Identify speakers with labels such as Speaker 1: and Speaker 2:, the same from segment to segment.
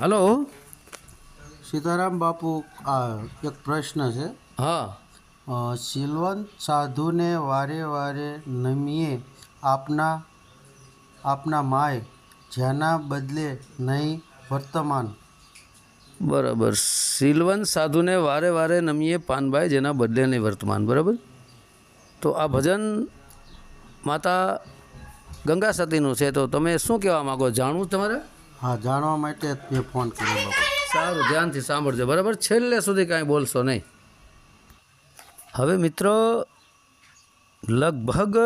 Speaker 1: Hello.
Speaker 2: Sitaram બાપુ આ એક પ્રશ્ન છે.
Speaker 1: હા.
Speaker 2: સિલવંત સાધુને વારે વારે નમીએ આપના આપના માય જેના બદલે નહીં વર્તમાન.
Speaker 1: બરાબર. સિલવંત સાધુને વારે વારે નમીએ પાનભાઈ જેના બદલે નહીં વર્તમાન. બરાબર? તો આ ભજન માતા ગંગા સતીનું છે. તો તમે શું કહેવા માગો? જાણવું તમારે?
Speaker 2: હા, જાણવા માટે મેં ફોન કર્યો
Speaker 1: સારું, ધ્યાનથી સાંભળજો. બરાબર? છેલ્લે સુધી કાંઈ બોલશો નહીં. હવે મિત્રો, લગભગ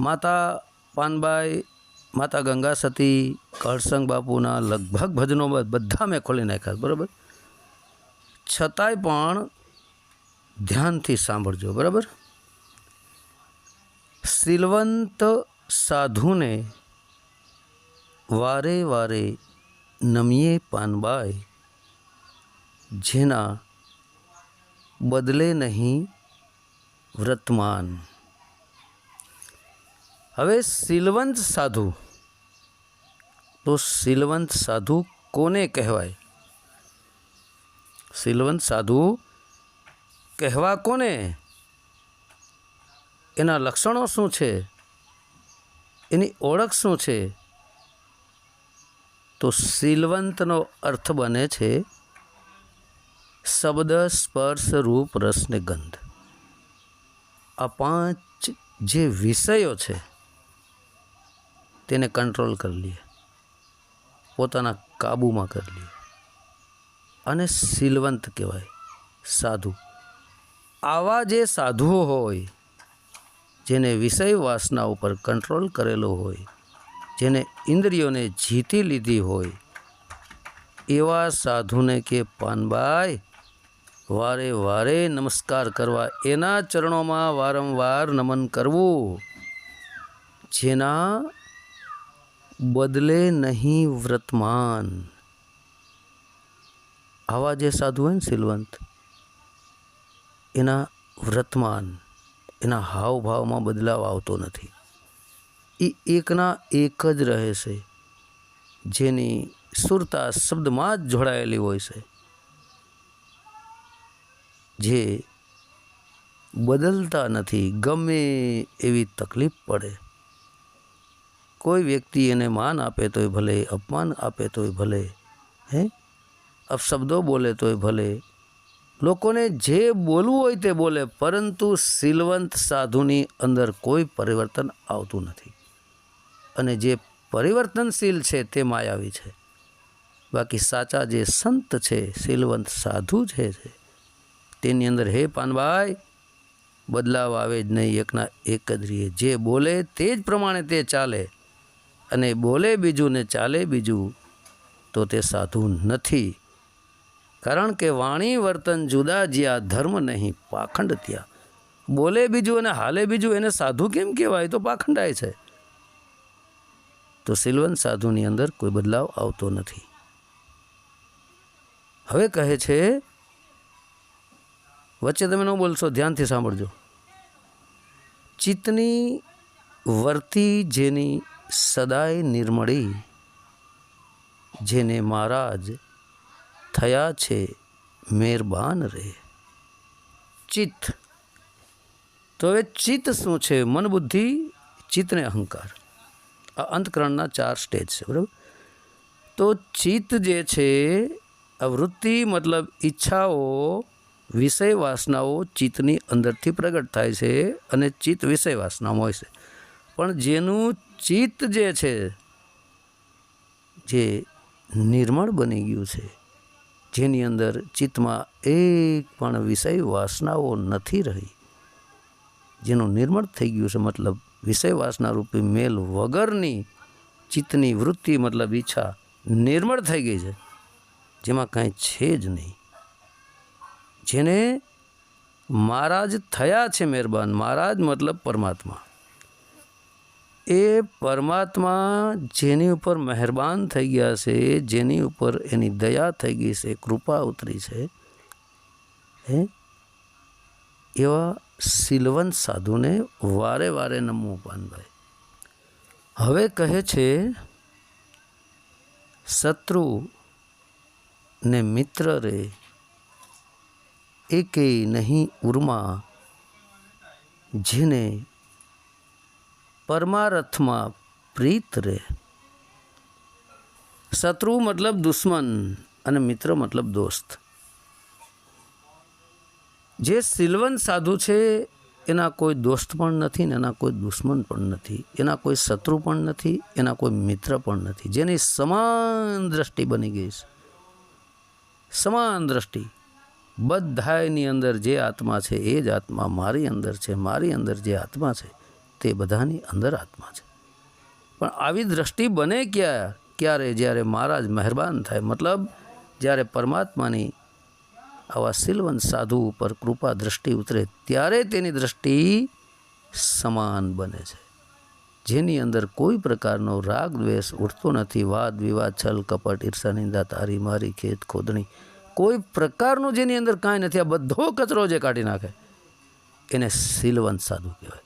Speaker 1: માતા પાનબાઈ, માતા ગંગા સતી કરસંગ બાપુના લગભગ ભજનો બધા મેં ખોલી નાખ્યા બરાબર? છતાંય પણ ધ્યાનથી સાંભળજો. બરાબર? સિલવંત સાધુને વારે વારે નમીએ પાનબાઈ જેના બદલે નહીં વ્રતમાન. હવે સિલવંત સાધુ. તો સિલવંત સાધુ કોને કહેવાય? સિલવંત સાધુ કહેવા કોને? એના લક્ષણો શું છે? એની ઓળખ શું છે? તો સિલવંતનો અર્થ બને છે શબ્દ સ્પર્શ રૂપ રસ ને ગંધ. આ પાંચ જે વિષયો છે, તેને કંટ્રોલ કરી લઈએ પોતાના કાબૂમાં કરી લઈએ અને સિલવંત કહેવાય, સાધુ. આવા જે સાધુઓ હોય, જેને વિષય વાસના ઉપર કંટ્રોલ કરેલો હોય જેને ઇન્દ્રિયોને જીતી લીધી હોય, એવા સાધુને કે, પાનબાઈ, વારે વારે નમસ્કાર કરવા એના ચરણોમાં વારંવાર નમન કરવું, જેના બદલે નહીં વ્રતમાન. આવા જે સાધુ હોય ને સિલવંત એના વ્રતમાન, એના હાવભાવમાં બદલાવ આવતો નથી. એ એકના એક જ રહે છે. જેની સુરતા શબ્દમાં જ જોડાયેલી હોય છે. જે બદલતા નથી, ગમે એવી તકલીફ પડે. કોઈ વ્યક્તિ એને માન આપે તોય ભલે, અપમાન આપે તોય ભલે, હે? અપશબ્દો બોલે તોય ભલે. લોકોને જે બોલવું હોય તે બોલે, પરંતુ સિલવંત સાધુની અંદર કોઈ પરિવર્તન આવતું નથી. અને જે પરિવર્તનશીલ છે તે માયાવી છે. બાકી સાચા જે સંત છે, શીલવંત સાધુ છે, તેની અંદર હે પાનભાઈ, બદલાવ આવે જ નહીં, એકના એક જ રીએ. જે બોલે તે જ પ્રમાણે તે ચાલે. અને બોલે બીજું ને ચાલે બીજું, તો તે સાધુ નથી. કારણ કે વાણી વર્તન જુદા જ્યાં ધર્મ નહીં, પાખંડ ત્યાં. બોલે બીજું અને હાલે બીજું, એને સાધુ કેમ કહેવાય? તો પાખંડાય છે. તો સિલવન સાધુની અંદર કોઈ બદલાવ આવતો નથી. હવે કહે છે, વચ્ચે તમે ન બોલશો, ધ્યાનથી સાંભળજો. ચિત્તની વર્તી જેની સદાય નિર્મળી, જેને મહારાજ થયા છે મહેરબાન રે. ચિત્ત. તો હવે ચિત્ત શું છે? મન બુદ્ધિ ચિત્તને અહંકાર. આ અંતકરણના ચાર સ્ટેજ છે, બરાબર? તો ચિત્ત જે છે, આ વૃત્તિ મતલબ ઈચ્છાઓ, વિષય વાસનાઓ ચિત્તની અંદરથી પ્રગટ થાય છે અને ચિત્ત વિષય વાસનામાં હોય છે. પણ જેનું ચિત્ત જે છે, જે નિર્મળ બની ગયું છે, જેની અંદર ચિત્તમાં એક પણ વિષય વાસનાઓ નથી રહી, જેનું નિર્મળ થઈ ગયું છે મતલબ વિષય વાસના રૂપી મેલ વગરની ચિત્તની વૃત્તિ મતલબ ઈચ્છા નિર્મળ થઈ ગઈ છે. જેમાં કાંઈ છે જ નહીં. જેને મહારાજ થયા છે મહેરબાન. મહારાજ મતલબ પરમાત્મા. એ પરમાત્મા જેની ઉપર મહેરબાન થઈ ગયા છે, જેની ઉપર એની દયા થઈ ગઈ છે, કૃપા ઉતરી છે, હે? એવા સિલવંત સાધુને વારે વારે નમવું પાનભાઈ હવે કહે છે, શત્રુ ને મિત્ર રે એકેય નહીં ઉર્મા જેને પરમારથમાં પ્રીત રે. શત્રુ મતલબ દુશ્મન અને મિત્ર મતલબ દોસ્ત. જે સિલવન સાધુ છે, એના કોઈ દોસ્ત પણ નથી ને એના કોઈ દુશ્મન પણ નથી. એના કોઈ શત્રુ પણ નથી, એના કોઈ મિત્ર પણ નથી. જેની સમાન દ્રષ્ટિ બની ગઈ છે. સમાન દ્રષ્ટિ. બધાની અંદર જે આત્મા છે, એ જ આત્મા મારી અંદર છે, મારી અંદર જે આત્મા છે, તે બધાની અંદર આત્મા છે. પણ આવી દ્રષ્ટિ બને ક્યાં? ક્યારે? જ્યારે મહારાજ મહેરબાન થાય. મતલબ, જ્યારે પરમાત્માની આવા સિલવંત સાધુ ઉપર કૃપા દ્રષ્ટિ ઉતરે ત્યારે તેની દ્રષ્ટિ સમાન બને છે. જેની અંદર કોઈ પ્રકારનો રાગ દ્વેષ ઉઠતો નથી. વાદ, વિવાદ, છલ, કપટ, ઈર્ષા, નિંદા, તારી, મારી ખેત ખોદણી, કોઈ પ્રકારનું જેની અંદર કાંઈ નથી. આ બધો કચરો જે કાઢી નાખે એને સિલવંત સાધુ કહેવાય.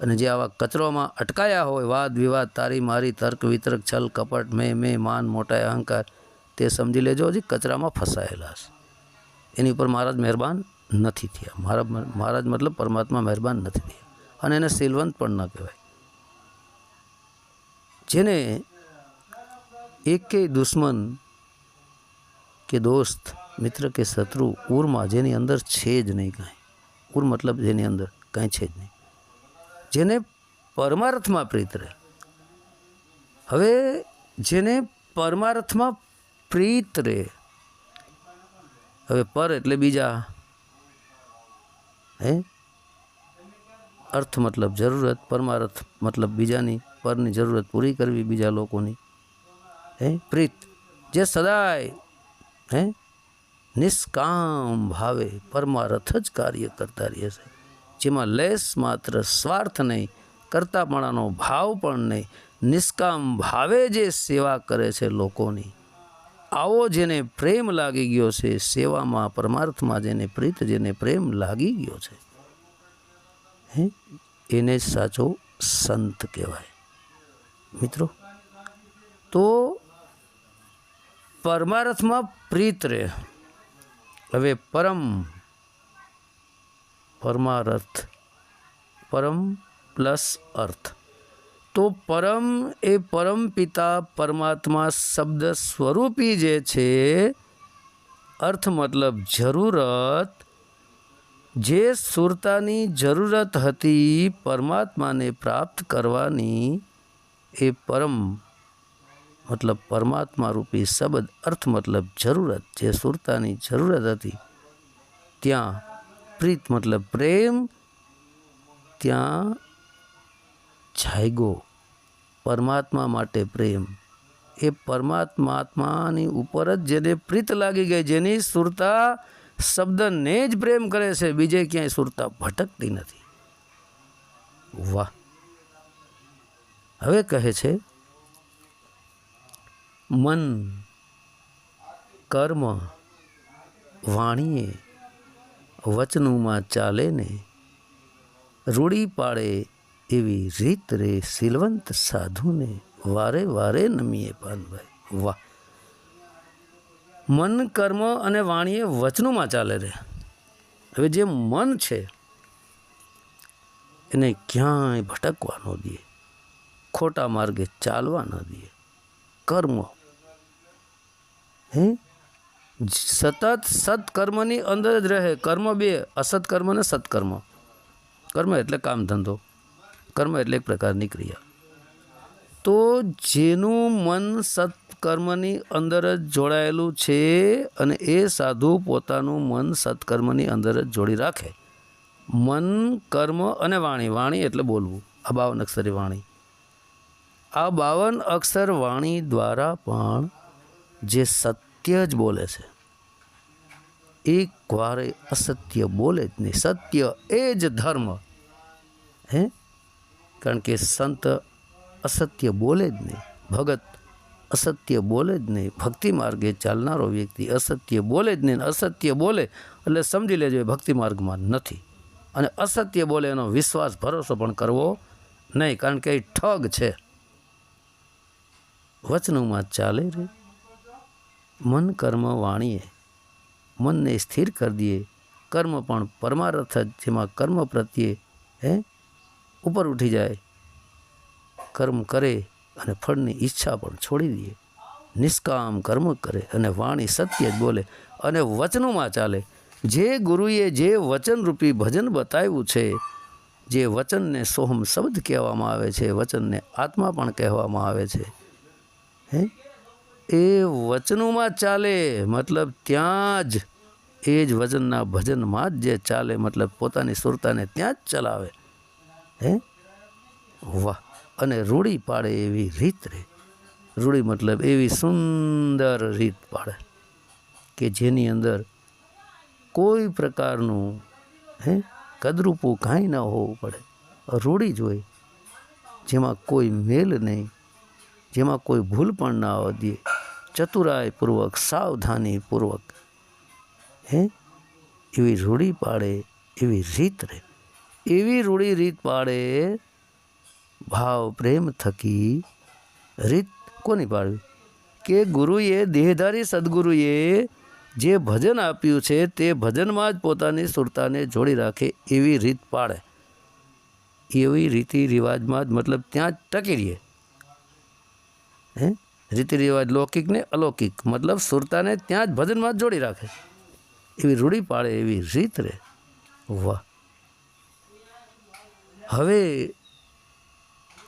Speaker 1: અને જે આવા કચરોમાં અટકાયા હોય, વાદ, વિવાદ, તારી, મારી, તર્ક, વિતર્ક, છલ, કપટ, મેં મેં, માન મોટા અહંકાર, તે સમજી લેજો હજી કચરામાં ફસાયેલા છે એની ઉપર મહારાજ મહેરબાન નથી થયા. મારા મહારાજ મતલબ પરમાત્મા મહેરબાન નથી થયા. અને એને સિલવંત પણ ન કહેવાય. જેને એકેય દુશ્મન કે દોસ્ત, મિત્ર કે શત્રુ ઉરમાં જેની અંદર છે જ નહીં કાંઈ. ઉર મતલબ જેની અંદર કાંઈ છે જ નહીં. જેને પરમાર્થમાં પ્રીત રહે. હવે જેને પરમાર્થમાં પ્રીત રહે હવે પર એટલે બીજા. હે? અર્થ મતલબ જરૂરત, પરમાર્થ મતલબ બીજાની, પરની જરૂરત પૂરી કરવી બીજા લોકોની. હે? પ્રીત, જે સદાય, હે? નિષ્કામ ભાવે પરમાર્થ જ કાર્ય કરતા રહે છે. જેમાં લેસ માત્ર સ્વાર્થ નહીં, કરતાપણાનો ભાવ પણ નહીં. નિષ્કામ ભાવે જે સેવા કરે છે લોકોની. આવો જેને પ્રેમ લાગી ગયો છે, સેવામાં પરમાર્થમાં જેને પ્રીત, જેને પ્રેમ લાગી ગયો છે. હે? એને સાચો સંત કહેવાય. મિત્રો, તો પરમાર્થમાં પ્રીત રહે. હવે પરમ, પરમાર્થ, પરમ પ્લસ અર્થ. તો પરમ એ પરમ પિતા પરમાત્મા શબ્દ સ્વરૂપી જે છે, અર્થ મતલબ જરૂરત, જે સુરતાની જરૂરત હતી પરમાત્માને પ્રાપ્ત કરવાની, એ પરમ મતલબ પરમાત્મા રૂપી શબ્દ, અર્થ મતલબ જરૂરત, જે સુરતાની જરૂરત હતી. ત્યાં પ્રીત મતલબ પ્રેમ, ત્યાં જાયગો પરમાત્મા માટે પ્રેમ. એ પરમાત્માત્માની ઉપર જ જેને પ્રીત લાગી ગઈ, જેની સુરતા શબ્દને જ પ્રેમ કરે છે, બીજે ક્યાંય સુરતા ભટકતી નથી. વાહ. હવે કહે છે, મન, કર્મ, વાણીએ વચનુમાં ચાલે ને, રૂડી પાડે એવી રીત રે સિલવંત સાધુને વારે વારે નમીએ પાનભાઈ વાહ. મન, કર્મ અને વાણીએ વચનોમાં ચાલે રે. હવે જે મન છે, એને ક્યાંય ભટકવા ન દે. ખોટા માર્ગે ચાલવા ન દે. કર્મ. હે? સતત સત્કર્મની અંદર જ રહે. કર્મ બે, અસત્કર્મ ને સત્કર્મ. કર્મ એટલે કામ ધંધો કર્મ એટલે એક પ્રકારની ક્રિયા. તો જેનું મન સત્કર્મની અંદર જ જોડાયેલું છે અને એ સાધુ પોતાનું મન સત્કર્મની અંદર જ જોડી રાખે. મન, કર્મ અને વાણી. વાણી એટલે બોલવું. આ બાવન અક્ષરી વાણી. આ બાવન અક્ષર વાણી દ્વારા પણ જે સત્ય જ બોલે છે એક વારે અસત્ય બોલે જ નહીં. સત્ય એ જ ધર્મ. હે? કારણ કે સંત અસત્ય બોલે જ નહીં, ભગત અસત્ય બોલે જ નહીં, ભક્તિ માર્ગે ચાલનારો વ્યક્તિ અસત્ય બોલે જ નહીં, અસત્ય બોલે એટલે સમજી લેજો એ ભક્તિ માર્ગમાં નથી. અને અસત્ય બોલે એનો વિશ્વાસ, ભરોસો પણ કરવો નહીં, કારણ કે એ ઠગ છે. વચનોમાં ચાલે રે, મન કર્મ વાણીએ, મનને સ્થિર કરી દઈએ, કર્મ પણ પરમાર્થ જ, જેમાં કર્મ પ્રત્યે, હે ઉપર ઉઠી જાય, કર્મ કરે અને ફળની ઈચ્છા પણ છોડી દઈએ નિષ્કામ કર્મ કરે અને વાણી સત્ય જ બોલે અને વચનોમાં ચાલે. જે ગુરુએ જે વચનરૂપી ભજન બતાવ્યું છે, જે વચનને સોહમ શબ્દ કહેવામાં આવે છે, વચનને આત્મા પણ કહેવામાં આવે છે. હે? એ વચનોમાં ચાલે મતલબ ત્યાં જ, એ જ વચનના ભજનમાં જ જે ચાલે મતલબ પોતાની સુરતાને ત્યાં જ ચલાવે. હે? વાહ. અને રૂડી પાડે એવી રીત રે. રૂડી મતલબ એવી સુંદર રીત પાડે કે જેની અંદર કોઈ પ્રકારનું, હે, કદરૂપું કાંઈ ન હોવું પડે. રૂડી જ હોય. જેમાં કોઈ મેલ નહીં. જેમાં કોઈ ભૂલ પણ ના આવવા દે. ચતુરાઈપૂર્વક, સાવધાનીપૂર્વક, હે, એવી રૂડી પાડે એવી રીત રે. એવી રૂડી રીત પાડે, ભાવ પ્રેમ થકી રીત કોની પાડવી? કે ગુરુએ દેહધારી સદગુરુએ જે ભજન આપ્યું છે તે ભજનમાં જ પોતાની સુરતાને જોડી રાખે એવી રીત પાડે. એવી રીતિ રિવાજમાં જ મતલબ ત્યાં જ ટકી રહીએ હે? રીતિ રિવાજ લૌકિક ને અલૌકિક, મતલબ સુરતાને ત્યાં જ ભજનમાં જ જોડી રાખે. એવી રૂડી પાડે, એવી રીત રે. વાહ. હવે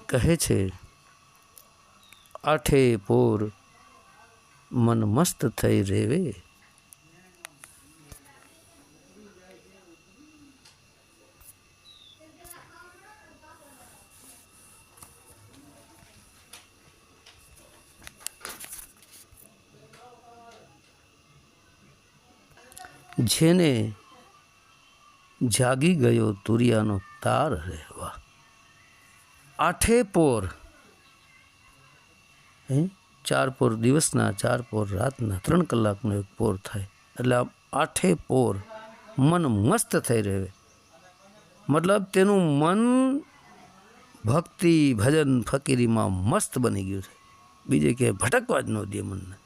Speaker 1: કહે છે આઠે પોર મન મસ્ત થઈ રેવે. જેને જાગી ગયો તુરિયાનો તાર રહેવા. આઠે પોર. હે? ચાર પોર દિવસના, ચાર પોર રાતના, ત્રણ કલાકનો એક પોર થાય. એટલે આમ આઠે પોર મન મસ્ત થઈ રહે. મતલબ તેનું મન ભક્તિ, ભજન, ફકીરીમાં મસ્ત બની ગયું છે. બીજે ક્યાંય ભટકવા જ ન દે મનને.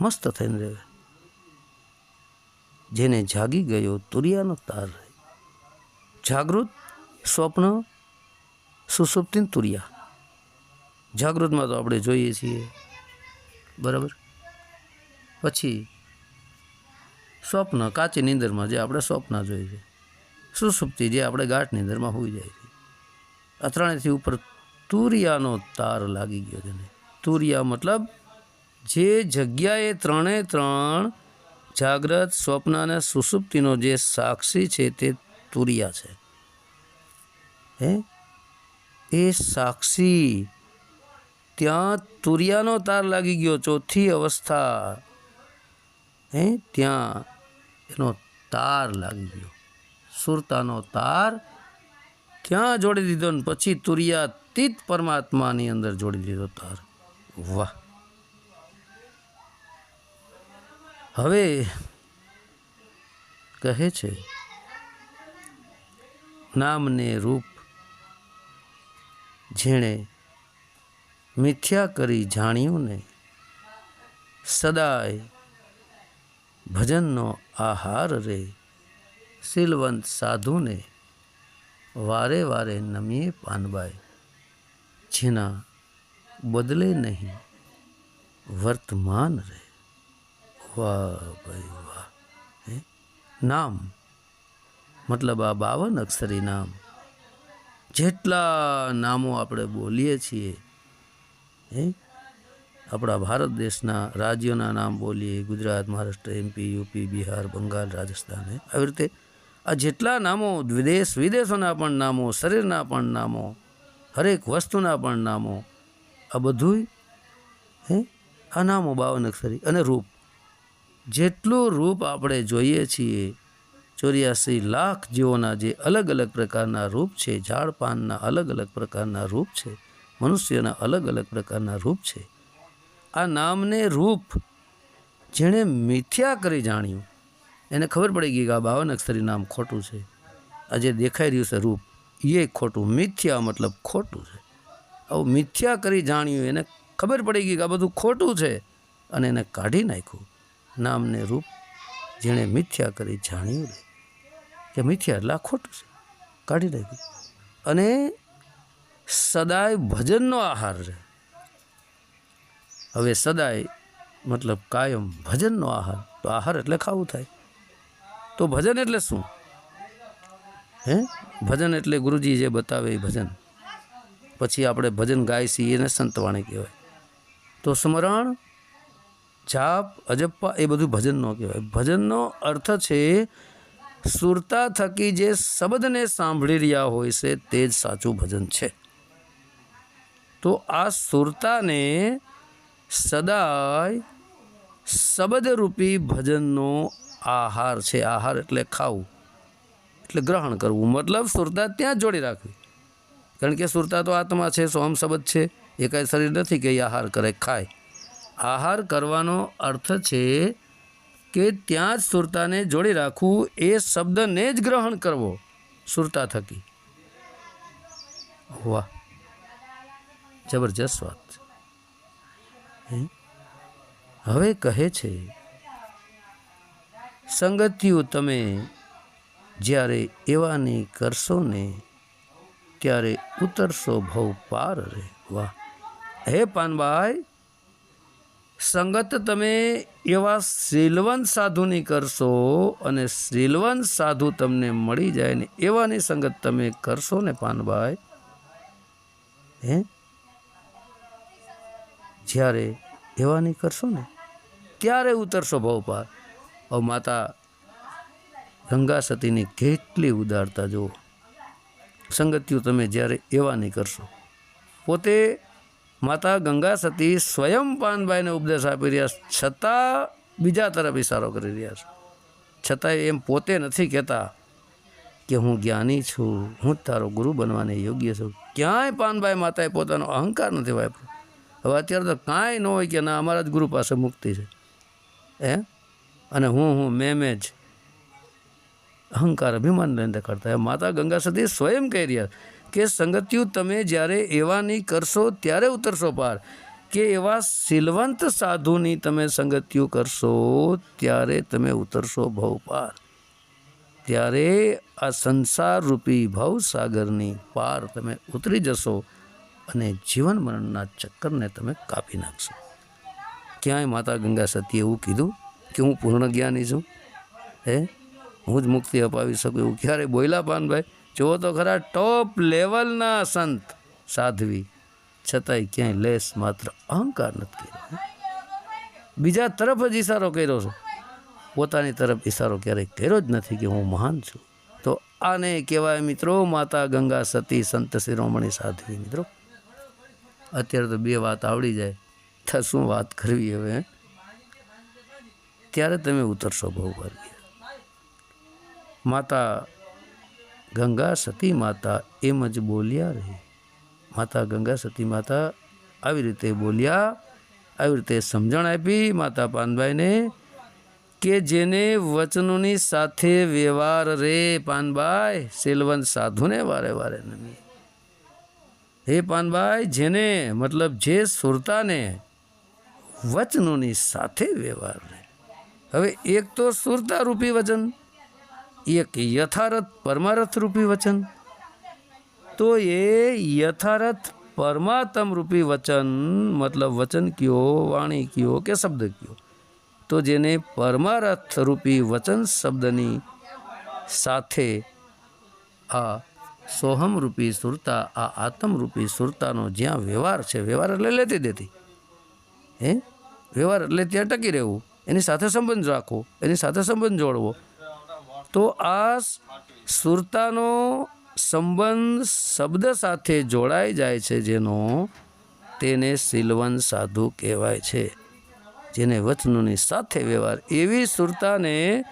Speaker 1: મસ્ત થઈને રહે. જેને જાગી ગયો તુરિયાનો તાર જાગૃત સ્વપ્ન સુસુપ્તિન તુરિયા. જાગૃતમાં તો આપણે જોઈએ છીએ. બરાબર? પછી સ્વપ્ન, કાચી નીંદરમાં જે આપણે સ્વપ્ન જોઈએ છે. સુસુપ્તિ જે આપણે ગાંઠ નીંદરમાં હોઈ જાય છે. આ ઉપર તુરિયાનો તાર લાગી ગયો છે ને તુરિયા મતલબ જે જગ્યાએ ત્રણે ત્રણ જાગ્રત સ્વપ્ન અને સુસુપ્તિનો જે સાક્ષી છે તે તુરિયા છે. હે? એ સાક્ષી ત્યાં તુરિયાનો તાર લાગી ગયો ચોથી અવસ્થા. હે? ત્યાં એનો તાર લાગી ગયો. સુરતાનો તાર ત્યાં જોડી દીધો ને પછી તુરિયાતીત પરમાત્માની અંદર જોડી દીધો તાર. વાહ! હવે કહે છે, નામને રૂપ જેણે મિથ્યા કરી જાણ્યું ને, સદાય ભજનનો આહાર રે, શીલવંત સાધુને વારે વારે નમીએ પાનબાઈ જેના બદલે નહીં વર્તમાન રે વાહ ભાઈ વાહ નામ. મતલબ આ બાવન અક્ષરી નામ. જેટલા નામો આપણે બોલીએ છીએ, હે? આપણા ભારત દેશના રાજ્યોના નામ બોલીએ, ગુજરાત, મહારાષ્ટ્ર, એમપી, યુપી, બિહાર, બંગાળ, રાજસ્થાન આવી રીતે આ જેટલા નામો વિદેશ, વિદેશોના પણ નામો, શરીરના પણ નામો, હરેક વસ્તુના પણ નામો, આ બધું હે? આ નામો બાવન અક્ષરી અને રૂપ. જેટલું રૂપ આપણે જોઈએ છીએ, ચોર્યાસી લાખ જીવોના જે અલગ અલગ પ્રકારના રૂપ છે ઝાડ પાનના અલગ અલગ પ્રકારના રૂપ છે, મનુષ્યના અલગ અલગ પ્રકારના રૂપ છે. આ નામને રૂપ જેણે મિથ્યા કરી જાણ્યું. એને ખબર પડી ગઈ કે આ બાવન અક્ષરી નામ ખોટું છે. આ જે દેખાઈ રહ્યું છે રૂપ. એ ખોટું. મિથ્યા મતલબ ખોટું છે. આવું મિથ્યા કરી જાણ્યું. એને ખબર પડી ગઈ કે આ બધું ખોટું છે. અને એને કાઢી નાખ્યું. નામને રૂપ જેણે મિથ્યા કરી જાણ્યું રે. કે મિથ્યા એટલે આ ખોટું છે. કાઢી નાખ્યું. અને સદાય ભજનનો આહાર રહે. હવે સદાય મતલબ કાયમ ભજનનો આહાર. તો આહાર એટલે ખાવું થાય. તો ભજન એટલે શું? હે? ભજન એટલે ગુરુજી જે બતાવે એ ભજન. પછી આપણે ભજન ગાય છીએ એને સંતવાણી કહેવાય. તો સ્મરણ જાપ અજપ્પા એ બધું ભજનનો કહેવાય. ભજનનો અર્થ છે, સુરતા થકી જે શબ્દને સાંભળી રહ્યા હોય છે, તે જ સાચું ભજન છે. તો આ સુરતાને સદાય શબ્દરૂપી ભજનનો આહાર છે. આહાર એટલે ખાવું, એટલે ગ્રહણ કરવું. મતલબ સુરતા ત્યાં જ જોડી રાખવી. કારણ કે સુરતા તો આત્મા છે સોમ શબ્દ છે. એ કાંઈ શરીર નથી કે આહાર કરે, ખાય. આહાર કરવાનો અર્થ છે કે ત્યાં જ સુરતાને જોડી રાખવું એ શબ્દને જ ગ્રહણ કરવો. સુરતા થકી. વાહ. જબરજસ્ત વાત? હવે કહે છે, સંગતિઓ તમે જ્યારે એવાની કરશો ને, ત્યારે ઉતરશો ભવ પાર રે. વાહ. હે પાનભાઈ સંગત તમે એવા શીલવંત સાધુની કરશો અને શીલવંત સાધુ તમને મળી જાય ને એવાની સંગત તમે કરશો ને પાનભાઈ? હે? જ્યારે એવાની કરશો ને, ત્યારે ઉતરશો ભવ હવે માતા, ગંગા સતીની કેટલી ઉદારતા જુઓ. સંગતિઓ તમે જ્યારે એવાની કરશો, પોતે માતા ગંગા સતી સ્વયં પાનભાઈને ઉપદેશ આપી રહ્યા છે, છતાં બીજા તરફ ઇશારો કરી રહ્યા છે. છતાંય એમ પોતે નથી કહેતા કે હું જ્ઞાની છું હું તારો ગુરુ બનવાને યોગ્ય છું. ક્યાંય પાનભાઈ માતાએ પોતાનો અહંકાર નથી વાપર્યો. હવે અત્યારે તો કાંઈ ન હોય કે ના અમારા જ ગુરુ પાસે મુક્તિ છે. હે? અને હું હું મેં જ અહંકાર અભિમાન લઈને કરતા. એ માતા ગંગા સતી સ્વયં કહી રહ્યા કે સંગતિયું તમે જ્યારે એવાની કરશો, ત્યારે ઉતરશો પાર. કે એવા શીલવંત સાધુની તમે સંગતિઓ કરશો, ત્યારે તમે ઉતરશો ભવ પાર. ત્યારે આ સંસારરૂપી ભવસાગરની પાર તમે ઉતરી જશો અને જીવન મરણના ચક્કરને તમે કાપી નાખશો. ક્યાંય માતા ગંગા સતીએ એવું કીધું કે હું પૂર્ણ જ્ઞાની છું? હે? હું જ મુક્તિ અપાવી શકું એવું ક્યારે બોયલા પાનભાઈ? જુઓ તો ખરા ટોપ લેવલના સંત. સાધ્વી, છતાંય ક્યાંય લેસ માત્ર અહંકાર નથી કર્યો. બીજા તરફ જ ઈશારો કર્યો છે. પોતાની તરફ ઈશારો ક્યારેય કર્યો જ નથી કે હું મહાન છું. તો આને કહેવાય મિત્રો માતા ગંગા સતી સંત શિરોમણી સાધ્વી મિત્રો. અત્યારે તો બે વાત આવડી જાય. તો શું વાત કરવી હવે? ત્યારે તમે ઉતરશો બહુ વર્ગીય માતા ગંગા સતી માતા એમ જ બોલ્યા રહે. માતા ગંગા સતી માતા આવી રીતે બોલ્યા, આવી રીતે સમજણ આપી માતા પાનભાઈને કે જેને વચનોની સાથે વ્યવહાર રે પાનભાઈ, સેલવંત સાધુને વારે વારે નમી. હે પાનભાઈ, જેને મતલબ જે સુરતાને વચનોની સાથે વ્યવહાર રે. હવે એક તો સુરતા રૂપી વચન એક યથારથ પરમારથ રૂપી વચન. તો એ યથારથ પરમાત્મ રૂપી વચન, મતલબ વચન કયો, વાણી કયો કે શબ્દ કયો? તો જેને પરમારથ રૂપી વચન શબ્દની સાથે આ સોહમ રૂપી સુરતા, આ આત્મ રૂપી સુરતાનો જ્યાં વ્યવહાર છે, વ્યવહાર એટલે લેતી દેતી. હે? વ્યવહાર એટલે ત્યાં ટકી રહેવું. એની સાથે સંબંધ રાખવો, એની સાથે સંબંધ જોડવો. તો આ સુરતાનો સંબંધ શબ્દ સાથે જોડાઈ જાય છે જેનો તેને સિલવન સાધુ કહેવાય છે. જેને વચનોની સાથે વ્યવહાર. એવી સુરતાને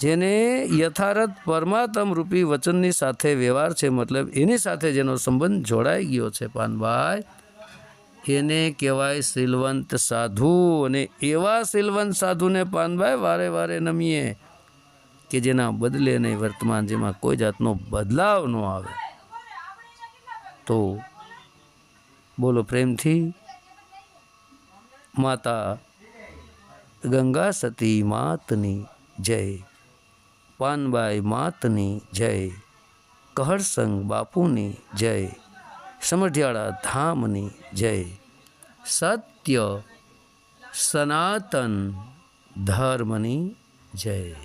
Speaker 1: જેને યથાર્થ પરમાત્મ રૂપી વચનની સાથે વ્યવહાર છે, મતલબ એની સાથે જેનો સંબંધ જોડાઈ ગયો છે પાનભાઈ, એને કહેવાય સિલવંત સાધુ. અને એવા સિલવંત સાધુને પાનભાઈ વારે વારે નમીએ. કે જેના બદલે નહીં વર્તમાન જેમાં કોઈ જાતનો બદલાવ ન આવે. તો બોલો પ્રેમથી. માતા ગંગા સતી માતની જય. પાનબાઈ માતની જય. કહરસંગ બાપુની જય. સમઢિયાળા ધામની જય. સત્ય સનાતન ધર્મની જય.